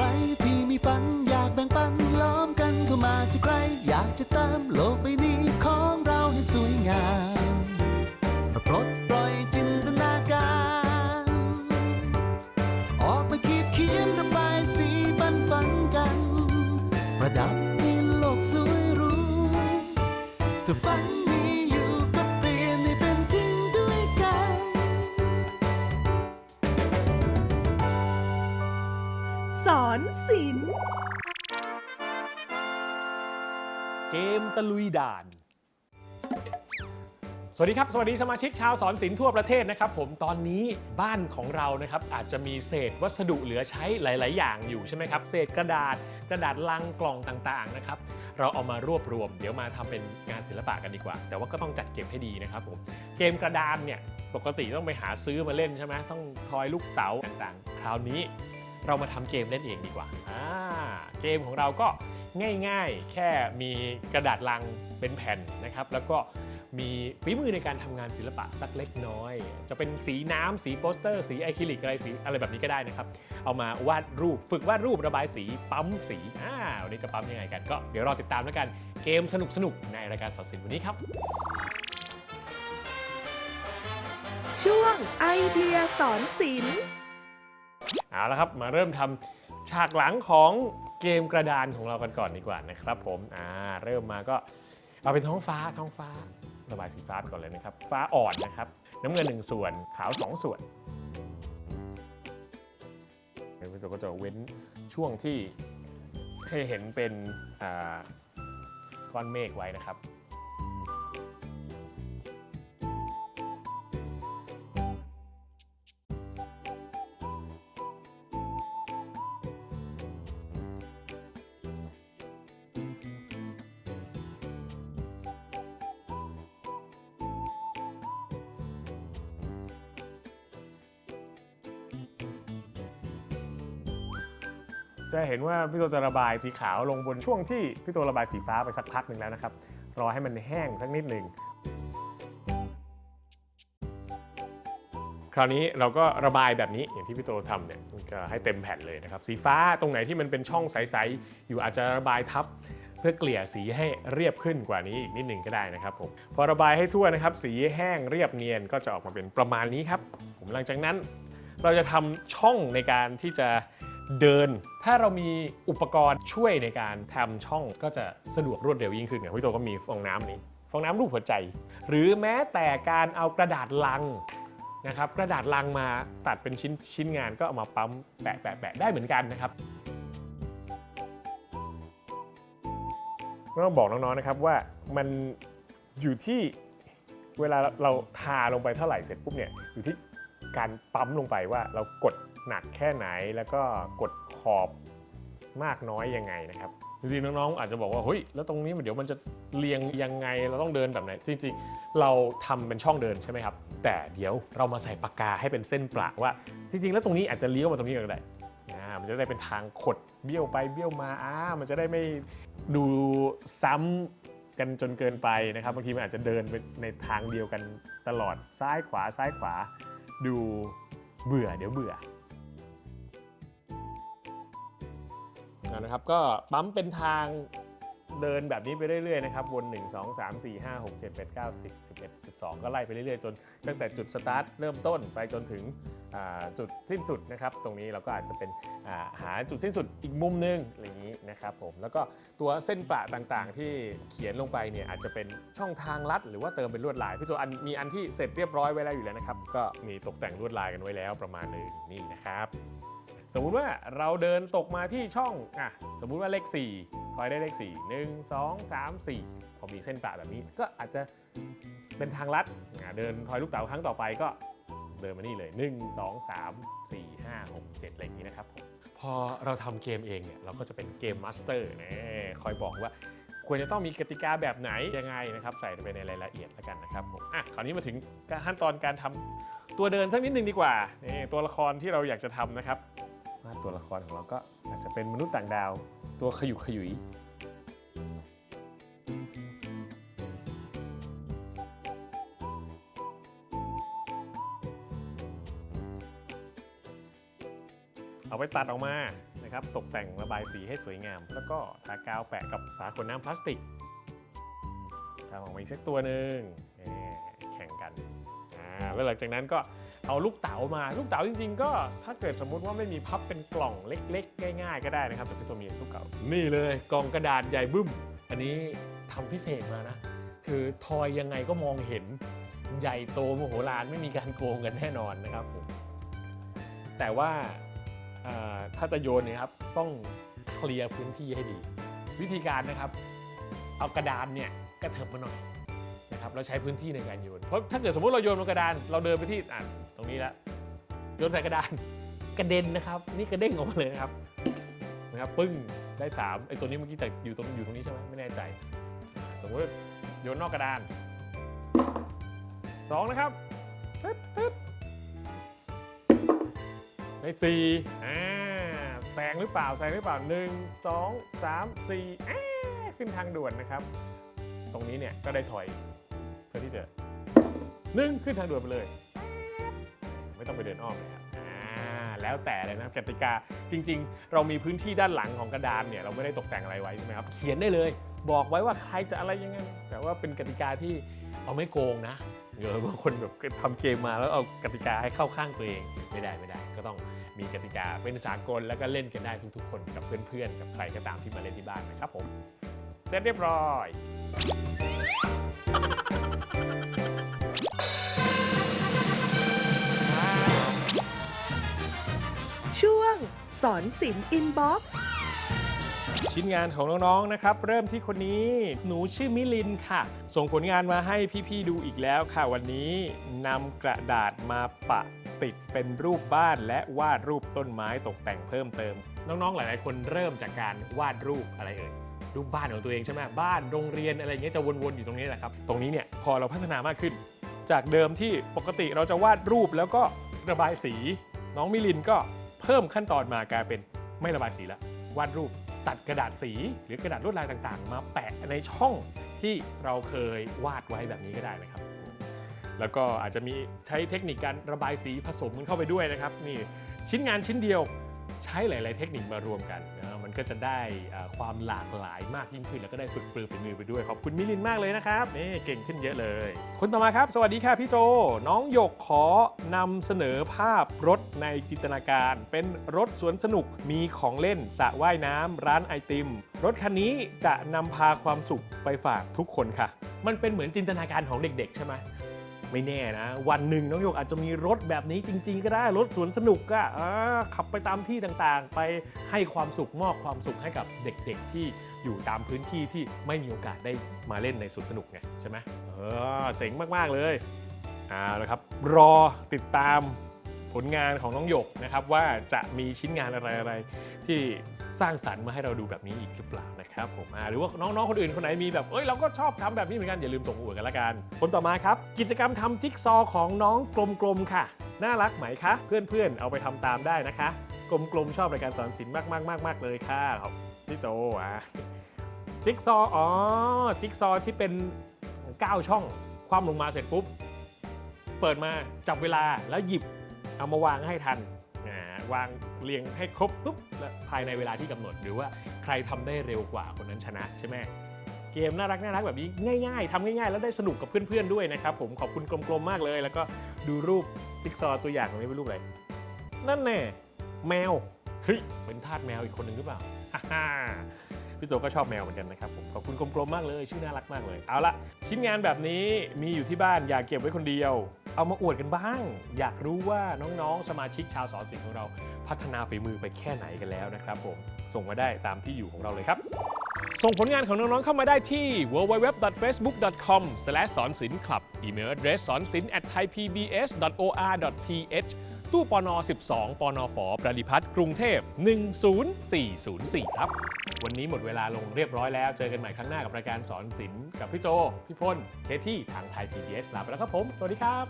ครที่มีฝันอยากแบ่งปันล้อมกันเข้ามาสิใคร อยากจะเติมโลกใบนี้ของเราให้สวยงามมาปลด เกมตะลุยด่าน สวัสดีครับ สวัสดีสมาชิกชาวสอนศิลป์ทั่วประเทศนะครับผมตอนนี้บ้านของเรานะครับอาจจะมีเศษวัสดุเหลือใช้หลาย ๆ อย่างอยู่ใช่ไหมครับ เศษกระดาษกระดาษลังกล่องต่าง ๆ นะครับ เราเอามารวบรวม เดี๋ยวมาทำเป็นงานศิลปะกันดีกว่า แต่ว่าก็ต้องจัดเก็บให้ดีนะครับผมเกมกระดานเนี่ยปกติต้องไปหาซื้อมาเล่นใช่ไหมต้องทอยลูกเต๋าต่าง ๆ คราวนี้ เรามาทำเกมเล่นเองดีกว่าอ่า เกมของเราก็ง่ายๆ แค่มีกระดาษลังเป็นแผ่นนะครับ แล้วก็มีฝีมือในการทำงานศิลปะสักเล็กน้อย จะเป็นสีน้ำสีโปสเตอร์ สีอะคริลิกอะไรสีอะไรแบบนี้ก็ได้นะครับ เอามาวาดรูปฝึกวาดรูประบายสีปั๊มสีอ่าวันนี้จะปั๊มยังไงกันก็เดี๋ยวรอติดตามแล้วกันเกมสนุกๆในรายการสอนศิลป์วันนี้ครับ ช่วงไอเดียสอนศิลป์ เอาละครับมาเริ่มทำฉากหลังของเกมกระดานของเรากันก่อนดีกว่านะครับ ผมอ่าเริ่มมาก็เอาเป็นท้องฟ้าท้องฟ้าระบายสีฟ้าก่อนเลยนะครับ ฟ้าอ่อนนะครับ น้ำเงิน 1 ส่วนขาว 2 ส่วนเดี๋ยวพี่ตัวก็จะเว้นช่วงที่ให้เห็นเป็นอ่าก้อนเมฆไว้นะครับ จะเห็นว่าพี่ตัวจะระบายสีขาวลงบนช่วงที่พี่ตัวระบายสีฟ้าไปสักพักหนึ่งแล้วนะครับ รอให้มันแห้งสักนิดหนึ่งคราวนี้เราก็ระบายแบบนี้อย่างที่พี่โตทำเนี่ยมันก็ให้เต็มแผ่นเลยนะครับ สีฟ้าตรงไหนที่มันเป็นช่องใสๆอยู่อาจจะระบายทับเพื่อเกลี่ยสีให้เรียบขึ้นกว่านี้อีกนิดหนึ่งก็ได้นะครับผมพอระบายให้ทั่วนะครับ สีแห้งเรียบเนียนก็จะออกมาเป็นประมาณนี้ครับผมหลังจากนั้น เราจะทำช่องในการที่จะ เดิน ถ้าเรามีอุปกรณ์ช่วยในการทำช่องก็จะสะดวกรวดเร็วยิ่งขึ้นอย่างพี่โตก็มีฟองน้ำอันนี้ฟองน้ำรูปหัวใจ หรือแม้แต่การเอากระดาษลังนะครับกระดาษลังมาตัดเป็นชิ้นชิ้นงานก็เอามาปั๊มแปะแปะแปะได้เหมือนกันนะครับต้องบอกน้องๆนะครับว่ามันอยู่ที่เวลาเราทาลงไปเท่าไหร่เสร็จปุ๊บเนี่ยอยู่ที่การปั๊มลงไปว่าเรากด หนักแค่ไหนแล้วก็กดขอบมากน้อยยังไงนะครับจริงๆน้องๆอาจจะบอกว่าเฮ้ยแล้วตรงนี้มันเดี๋ยวมันจะเรียงยังไงเราต้องเดินแบบไหนจริงๆเราทำเป็นช่องเดินใช่ไหมครับ แต่เดี๋ยวเรามาใส่ปากกาให้เป็นเส้นประว่า จริง ๆ แล้วตรงนี้อาจจะเลี้ยวมาตรงนี้ก็ได้อ่ามันจะได้เป็นทางขดเบี้ยวไปเบี้ยวมาอ่ามันจะได้ไม่ดูซ้ำกันจนเกินไปนะครับบางทีมันอาจจะเดินไปในทางเดียวกันตลอดซ้ายขวาซ้ายขวา ดูเบื่อเดี๋ยวเบื่อ นะครับก็ปั๊มเป็นทางเดินแบบนี้ไปเรื่อยๆนะครับวน 1 2 3 4 5 6 7 8 9 10 11 12 ก็ไล่ไปเรื่อยๆ จนตั้งแต่จุดสตาร์ทเริ่มต้นไปจนถึงจุดสิ้นสุดนะครับ ตรงนี้เราก็อาจจะเป็นาหาจุดสิ้นสุดอีกมุมหนึงอะไรอย่างนี้นะครับผมแล้วก็ตัวเส้นประต่างๆ ที่เขียนลงไปเนี่ยอาจจะเป็นช่องทางลัด หรือว่าเติมเป็นลวดลายพี่โจอันมีอันที่เสร็จเรียบร้อยไว้แล้วอยู่แล้วนะครับก็มีตกแต่งลวดลายกันไว้แล้วประมาณหนึงนี่นะครับ สมมุติว่าเราเดินตกมาที่ช่องอะสมมุติว่าเลข4ทอยได้เลข 4 1 2 3 4 พอมีเส้นประแบบนี้ก็อาจจะเป็นทางลัดเดินทอยลูกเต๋าครั้งต่อไปก็เดินมานี่เลย 1 2 3 4 5 6 7อะไรอย่างนี้นะครับผมพอเราทำเกมเองเนี่ยเราก็จะเป็นเกมมาสเตอร์นะคอยบอกว่าควรจะต้องมีกติกาแบบไหนยังไงนะครับ ใส่ไปในรายละเอียดแล้วกันนะครับผมอะคราวนี้มาถึงขั้นตอนการทำตัวเดินสักนิดนึงดีกว่านี่ตัวละครที่เราอยากจะทำนะครับ ว่าตัวละครของเราก็อาจจะเป็นมนุษย์ต่างดาว ตัวขยุกขยุยเอาไปตัดออกมานะครับ ตกแต่งระบายสีให้สวยงาม แล้วก็ทากาวแปะกับฝาขวดน้ำพลาสติกทำออกมาอีกสักตัวหนึ่งแข่งกัน แล้วหลังจากนั้นก็เอาลูกเต๋ามา ลูกเต๋าจริง ๆ ก็ถ้าเกิดสมมุติว่าไม่มีพับเป็นกล่องเล็ก ๆ ง่าย ๆ ก็ได้นะครับแต่พี่ตัวมีลูกเต๋านี่เลยกล่องกระดาษใหญ่บึ้ม อันนี้ทำพิเศษมานะ คือทอยยังไงก็มองเห็นใหญ่โตมโหฬารไม่มีการโกงกันแน่นอนนะครับผมแต่ว่าถ้าจะโยนเนี่ยครับต้องเคลียร์พื้นที่ให้ดี วิธีการนะครับ เอากระดานเนี่ยกระเถิบมาหน่อย นะครับเราใช้พื้นที่ในการโยนเพราะถ้าเกิดสมมติเราโยนบนกระดานเราเดินไปที่อะตรงนี้แล้วโยนใส่กระดานกระเด็นนะครับนี่กระเด้งออกมาเลยนะครับนะครับปึ้งได้สามไอ้ตัวนี้เมื่อกี้แต่อยู่ตรงอยู่ตรงนี้ใช่ไหมไม่แน่ใจ สมมติโยนนอกกระดานสองนะครับตึ๊ดตึ๊ดได้สี่อ่าแซงหรือเปล่าแซงหรือเปล่าหนึ่งสองสามสี่อ่าขึ้นทางด่วนนะครับ ตรงนี้เนี่ยก็ได้ถอย ที่จะหนึ่งขึ้นทางด่วนไปเลย ไม่ต้องไปเดินอ้อมเลยครับอ่าแล้วแต่เลยนะกติกาจริง ๆ เรามีพื้นที่ด้านหลังของกระดานเนี่ยเราไม่ได้ตกแต่งอะไรไว้ใช่ไหมครับ เขียนได้เลย บอกไว้ว่าใครจะอะไรยังไง แต่ว่าเป็นกติกาที่เอาไม่โกงนะเดี๋ยวบางคนแบบทำเกมมาแล้วเอากติกาให้เข้าข้างตัวเองไม่ได้ไม่ได้ ก็ต้องมีกติกาเป็นสากลแล้วก็เล่นกันได้ทุกๆ คนกับเพื่อนๆ กับใครก็ตามที่มาเล่นที่บ้านนะครับผมเสร็จเรียบร้อย ช่วงสอนศิลป์อินบ็อกซ์ ชิ้นงานของน้องๆ นะครับ เริ่มที่คนนี้ หนูชื่อมิลินค่ะ ส่งผลงานมาให้พี่ๆ ดูอีกแล้วค่ะ วันนี้นำกระดาษมาปะติดเป็นรูปบ้านและวาดรูปต้นไม้ตกแต่งเพิ่มเติม น้องๆ หลายๆ คนเริ่มจากการวาดรูปอะไรเอ่ย รูปบ้านของตัวเองใช่ไหมบ้านโรงเรียนอะไรอย่างเงี้ยจะวนๆอยู่ตรงนี้แหละครับตรงนี้เนี่ยพอเราพัฒนามากขึ้น จากเดิมที่ปกติเราจะวาดรูปแล้วก็ระบายสี น้องมิลินก็เพิ่มขั้นตอนมากลายเป็นไม่ระบายสีแล้ววาดรูปตัดกระดาษสีหรือกระดาษลวดลายต่างๆ มาแปะในช่องที่เราเคยวาดไว้แบบนี้ก็ได้นะครับ แล้วก็อาจจะมีใช้เทคนิคการระบายสีผสมกันเข้าไปด้วยนะครับนี่ชิ้นงานชิ้นเดียว ใช้หลาย ๆ เทคนิคมารวมกันนะมันก็จะได้ความหลากหลายมากยิ่งขึ้น แล้วก็ได้ฝึกปรือฝีมือไปด้วย ขอบคุณมิลินมากเลยนะครับนี่เก่งขึ้นเยอะเลย คนต่อมาครับ สวัสดีค่ะพี่โจ น้องหยกขอนำเสนอภาพรถในจินตนาการ เป็นรถสวนสนุกมีของเล่นสระว่ายน้ำร้านไอติม รถคันนี้จะนำพาความสุขไปฝากทุกคนค่ะ มันเป็นเหมือนจินตนาการของเด็ก ๆ ใช่ไหม ไม่แน่นะ วันหนึ่งน้องหยกอาจจะมีรถแบบนี้จริง ๆ ก็ได้รถสวนสนุกก็ขับไปตามที่ต่างๆ ไปให้ความสุขมอบความสุขให้กับเด็กๆ ที่อยู่ตามพื้นที่ที่ไม่มีโอกาสได้มาเล่นในสวนสนุกไงใช่ไหมเออเจ๋งมากๆเลยเอาละครับรอติดตามผลงานของน้องหยกนะครับว่าจะมีชิ้นงานอะไรๆที่สร้างสรรค์มาให้เราดูแบบนี้อีกหรือเปล่า ครับผมหรือว่าน้องๆคนอื่นคนไหนมีแบบเอ้ยเราก็ชอบทำแบบนี้เหมือนกันอย่าลืมส่งอวดกันละกันคนต่อมาครับ กิจกรรมทำจิ๊กซอของน้องกลมๆค่ะ น่ารักไหมคะ เพื่อนๆ เอาไปทำตามได้นะคะ กลมๆชอบในการสอนศิลป์มากๆๆๆเลยค่ะขอบพี่โจอะจิ๊กซออ๋อจิ๊กซอที่เป็น 9 ช่องความลงมาเสร็จปุ๊บเปิดมาจับเวลาแล้วหยิบเอามาวางให้ทัน วางเรียงให้ครบปุ๊บและภายในเวลาที่กำหนด หรือว่าใครทำได้เร็วกว่าคนนั้นชนะใช่ไหมเกมน่ารักน่ารักแบบนี้ง่ายๆทำง่ายๆ แล้วได้สนุกกับเพื่อนๆด้วยนะครับผมขอบคุณกลมๆมากเลย แล้วก็ดูรูปติ๊กซอว์ตัวอย่างตรงนี้เป็นรูปอะไรนั่นแน่แมวเฮ้ยเป็นทาสแมวอีกคนหนึ่งหรือเปล่าพี่โจก็ชอบแมวเหมือนกันนะครับผมขอบคุณกลมๆมากเลย ชื่อน่ารักมากเลย เอาละชิ้นงานแบบนี้มีอยู่ที่บ้านอยากเก็บไว้คนเดียว เอามาอวดกันบ้าง อยากรู้ว่าน้องๆ สมาชิกชาวสอนศิลป์ของเรา พัฒนาฝีมือไปแค่ไหนกันแล้วนะครับผมส่งมาได้ตามที่อยู่ของเราเลยครับ ส่งผลงานของน้องๆ เข้ามาได้ที่ www.facebook.com สอนศิลป์คลับอีเมล address สอนศิลป์ at thaipbs.or.th ตู้ปน12 ปนฝ ประดิพัฒน์กรุงเทพ 10404 ครับ วันนี้หมดเวลาลงเรียบร้อยแล้ว เจอกันใหม่ครั้งหน้ากับรายการสอนศิลป์กับพี่โจ พี่พลเคที่ทางไทย PBS ลาไปแล้วครับผม สวัสดีครับ